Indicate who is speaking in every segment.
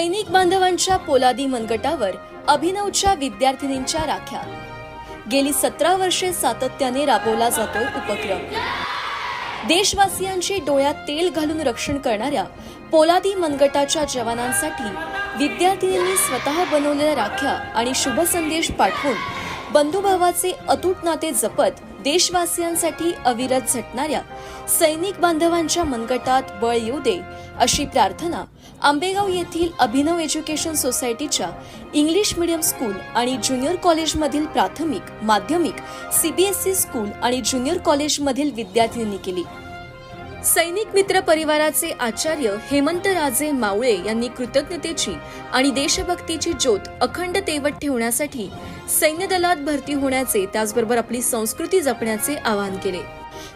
Speaker 1: सैनिक बांधवांच्या पोलादी मनगटावर अभिनवच्या विद्यार्थिनींच्या राख्या. गेली सतरा वर्षे सातत्याने राबवला जातोय उपक्रम. देशवासियांची डोळ्यात तेल घालून रक्षण करणाऱ्या पोलादी मनगटाच्या जवानांसाठी विद्यार्थिनींनी स्वतः बनवलेल्या राख्या आणि शुभसंदेश पाठवून बंधुभावाचे अतूट नाते जपत देशवासियांसाठी अविरत झटणाऱ्या सैनिक बांधवांच्या मनगटात बळ येऊ दे अशी प्रार्थना आंबेगाव येथील अभिनव एज्युकेशन सोसायटीच्या इंग्लिश मीडियम स्कूल आणि ज्युनियर कॉलेजमधील प्राथमिक माध्यमिक सीबीएसई स्कूल आणि ज्युनियर कॉलेजमधील विद्यार्थ्यांनी केली. सैनिक मित्र परिवाराचे आचार्य हेमंतराजे मावळे यांनी कृतज्ञतेची आणि देशभक्तीची ज्योत अखंड तेवत ठेवण्यासाठी सैन्य दलात भरती होण्याचे त्याचबरोबर आपली संस्कृती जपण्याचे आवाहन केले.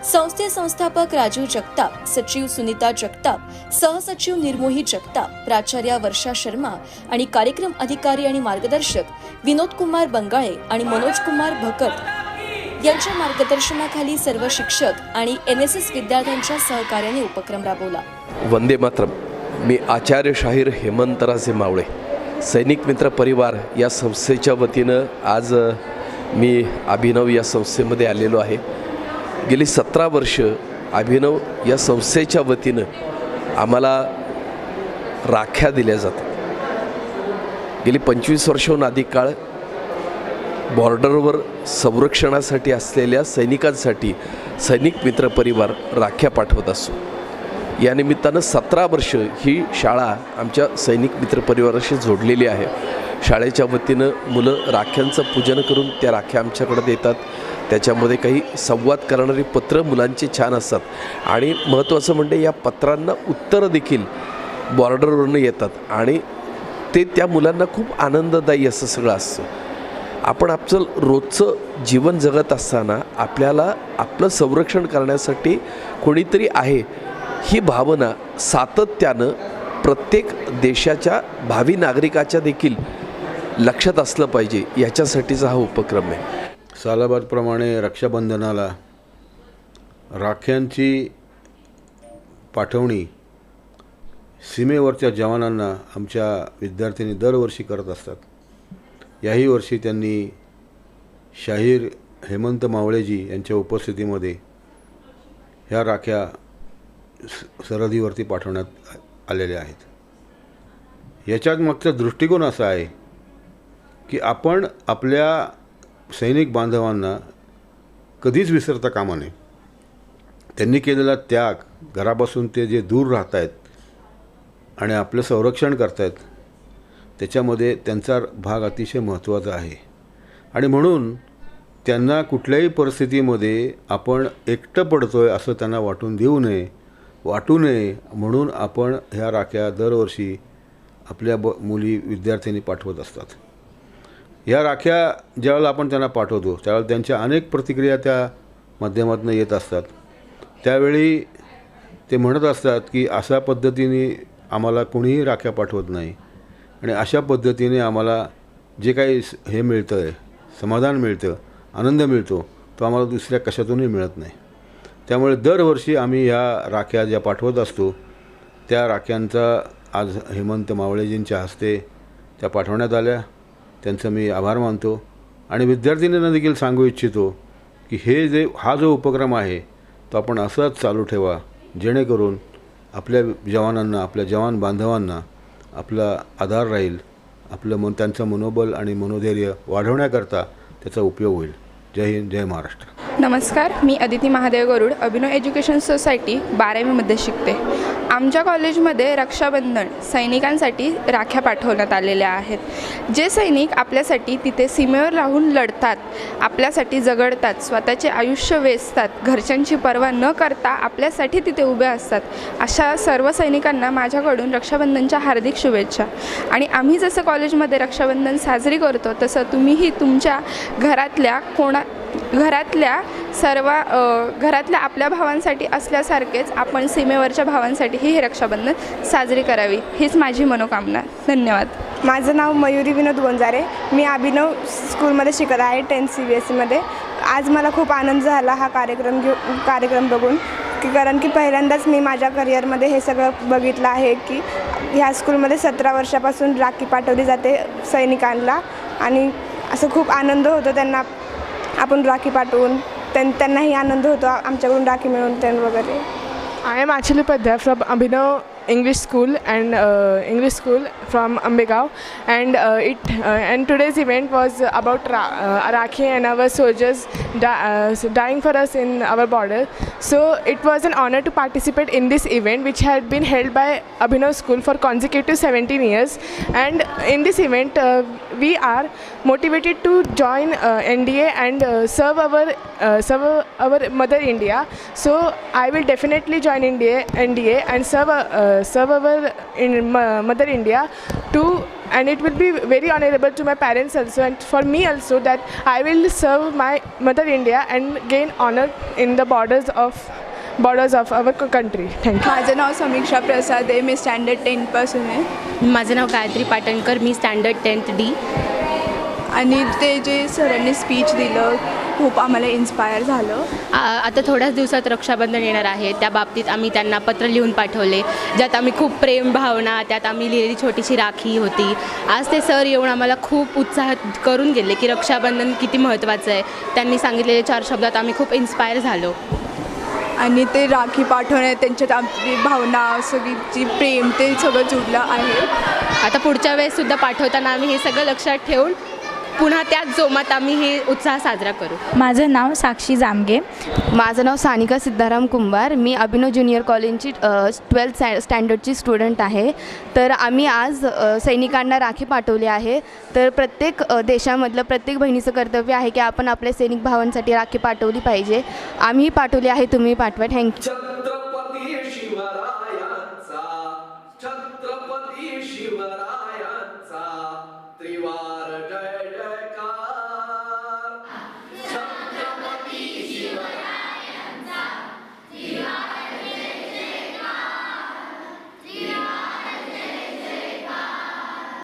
Speaker 1: संस्थे संस्थापक राजीव जगताप सचिव सुनीता जगताप सहसचिव निर्मोही जगताप प्राचार्या वर्षा शर्मा आणि कार्यक्रम अधिकारी आणि मार्गदर्शक विनोद कुमार बंगाळे आणि मनोज कुमार भकत यांच्या मार्गदर्शनाखाली सर्व शिक्षक आणि एन एस एस विद्यार्थ्यांच्या सहकार्याने उपक्रम राबवला.
Speaker 2: वंदे मातरम. मी आचार्य शाहीर हेमंतराजे मावळे सैनिक मित्र परिवार या संस्थेच्या वतीनं आज मी अभिनव या संस्थेमध्ये आलेलो आहे. गेली सतरा वर्ष अभिनव या संस्थेच्या वतीनं आम्हाला राख्या दिल्या जातात. गेली पंचवीस वर्षाहून अधिक काळ बॉर्डरवर संरक्षणासाठी असलेल्या सैनिकांसाठी सैनिक मित्र परिवार राख्या पाठवत असतो या निमित्तानं सतरा वर्ष ही शाळा आमच्या सैनिक मित्र परिवाराशी जोडलेली आहे. शाळेच्या वतीनं मुलं राख्यांचं पूजन करून त्या राख्या आमच्याकडे देतात. त्याच्यामध्ये काही संवाद करणारी पत्रं मुलांची छान असतात. आणि महत्त्वाचं म्हणजे या पत्रांना उत्तरं देखील बॉर्डरवरनं येतात. आणि ते त्या मुलांना खूप आनंददायी असं सगळं असतं. आपण आपलं रोजचं जीवन जगत असताना आपल्याला आपलं संरक्षण करण्यासाठी कोणीतरी आहे ही भावना सातत्यानं प्रत्येक देशाच्या भावी नागरिकाच्या देखील लक्षात असलं पाहिजे. याच्यासाठीचा हा उपक्रम आहे.
Speaker 3: सालाबादप्रमाणे रक्षाबंधनाला राख्यांची पाठवणी सीमेवरच्या जवानांना आमच्या विद्यार्थ्यांनी दरवर्षी करत असतात. याही वर्षी त्यांनी शाहीर हेमंत मावळेजी यांच्या उपस्थितीमध्ये ह्या राख्या स सरहदीवरती पाठवण्यात आलेल्या आहेत. याच्यात मागचा दृष्टिकोन असा आहे की आपण आपल्या सैनिक बांधवांना कधीच विसरता कामा नये. त्यांनी केलेला त्याग घरापासून ते जे दूर राहत आहेत आणि आपलं संरक्षण करत आहेत त्याच्यामध्ये त्यांचा भाग अतिशय महत्त्वाचा आहे. आणि म्हणून त्यांना कुठल्याही परिस्थितीमध्ये आपण एकटं पडतो आहे असं त्यांना वाटून देऊ नये वाटू नये म्हणून आपण ह्या राख्या दरवर्षी आपल्या ब मुली विद्यार्थ्यांनी पाठवत असतात. ह्या राख्या ज्यावेळेला आपण त्यांना पाठवतो त्यावेळेला त्यांच्या अनेक प्रतिक्रिया त्या माध्यमातून येत असतात. त्यावेळी ते म्हणत असतात की अशा पद्धतीने आम्हाला कोणीही राख्या पाठवत नाही. आणि अशा पद्धतीने आम्हाला जे काही हे मिळतं आहे समाधान मिळतं आनंद मिळतो तो आम्हाला दुसऱ्या कशातूनही मिळत नाही. त्यामुळे दरवर्षी आम्ही ह्या राख्या ज्या पाठवत असतो त्या राख्यांचा आज हेमंत मावळेजींच्या हस्ते त्या पाठवण्यात आल्या. त्यांचं मी आभार मानतो. आणि विद्यार्थिनींना देखील सांगू इच्छितो की हे जे हा जो उपक्रम आहे तो आपण असाच चालू ठेवा जेणेकरून आपल्या जवानांना आपल्या जवान बांधवांना आपला आधार राहील आपलं मन त्यांचं मनोबल आणि मनोधैर्य वाढवण्याकरता त्याचा उपयोग होईल. जय हिंद जय महाराष्ट्र.
Speaker 4: नमस्कार मी अदिती महादेव गरुड अभिनव एज्युकेशन सोसायटी बारावीमध्ये शिकते. आमच्या कॉलेजमध्ये रक्षाबंधन सैनिकांसाठी राख्या पाठवण्यात आलेल्या आहेत. जे सैनिक आपल्यासाठी तिथे सीमेवर राहून लढतात आपल्यासाठी झगडतात स्वतःचे आयुष्य वेचतात घरच्यांची पर्वा न करता आपल्यासाठी तिथे उभे असतात अशा सर्व सैनिकांना माझ्याकडून रक्षाबंधनच्या हार्दिक शुभेच्छा. आणि आम्ही जसं कॉलेजमध्ये रक्षाबंधन साजरी करतो तसं तुम्हीही तुमच्या घरातल्या कोणा घरातल्या सर्व घरातल्या आपल्या भावांसाठी असल्यासारखेच आपण सीमेवरच्या भावांसाठीही हे रक्षाबंधन साजरी करावी. हीच माझी मनोकामना. धन्यवाद.
Speaker 5: माझं नाव मयुरी विनोद गोंजारे. मी अभिनव स्कूलमध्ये शिकत आहे टेन्थ सी बी एस सीमध्ये आज मला खूप आनंद झाला हा कार्यक्रम घेऊ कार्यक्रम बघून. की कारण की पहिल्यांदाच मी माझ्या करिअरमध्ये हे सगळं बघितलं आहे की ह्या स्कूलमध्ये सतरा वर्षापासून राखी पाठवली जाते सैनिकांना. आणि असं खूप आनंद होतो त्यांना आपण राखी पाठवून त्यां त्यांनाही आनंद होतो आमच्याकडून राखी मिळवून त्यां वगैरे
Speaker 6: I am Achali Padya from Abhinav English School and uh, English School from Ambegao, and uh, it uh, and today's event was about Ra- uh, Rakhi and our soldiers di- uh, dying for us in our border. So it was an honor to participate in this event, which had been held by Abhinav School for consecutive 17 years. And in this event, uh, we are motivated to join uh, NDA and uh, serve our uh, serve our mother India. So I will definitely join India NDA and serve serve our in, mother India to and it will be very honorable to my parents also and for me also that I will serve my mother India and gain honor in the borders of our co- country. Thank you.
Speaker 4: माझं नाव समीक्षा प्रसाद आहे. मी standard टेनपासून आहे.
Speaker 7: माझं नाव गायत्री पाटणकर. मी standard tenth D
Speaker 4: आणि ते जे सरांनी स्पीच दिलं खूप आम्हाला इन्स्पायर झालं.
Speaker 7: आता थोड्याच दिवसात रक्षाबंधन येणार आहे. त्या बाबतीत आम्ही त्यांना पत्र लिहून पाठवले. ज्यात आम्ही खूप प्रेम भावना त्यात आम्ही लिहिलेली छोटीशी राखी होती. आज ते सर येऊन आम्हाला खूप उत्साहित करून गेले की रक्षाबंधन किती महत्त्वाचं आहे. त्यांनी सांगितलेले चार शब्दात आम्ही खूप इन्स्पायर झालो.
Speaker 4: आणि ते राखी पाठवण्यात त्यांच्यात आपली भावना सगळी जी प्रेम ते सगळं जुडलं आहे.
Speaker 7: आता पुढच्या वेळेससुद्धा पाठवताना आम्ही हे सगळं लक्षात ठेवून पुन्हा त्याच जोमात आम्ही हे उत्साह साजरा करू.
Speaker 8: माझं नाव साक्षी जामगे.
Speaker 9: माझं नाव सानिका सिद्धाराम कुंभार. मी अभिनव ज्युनियर कॉलेजची ट्वेल्थ स्टॅ स्टँडर्डची स्टुडंट आहे. तर आम्ही आज सैनिकांना राखी पाठवली आहे. तर प्रत्येक देशामधलं प्रत्येक बहिणीचं कर्तव्य आहे की आपण आपल्या सैनिक भावांसाठी राखी पाठवली पाहिजे. आम्हीही पाठवली आहे तुम्ही पाठवा. थँक्यू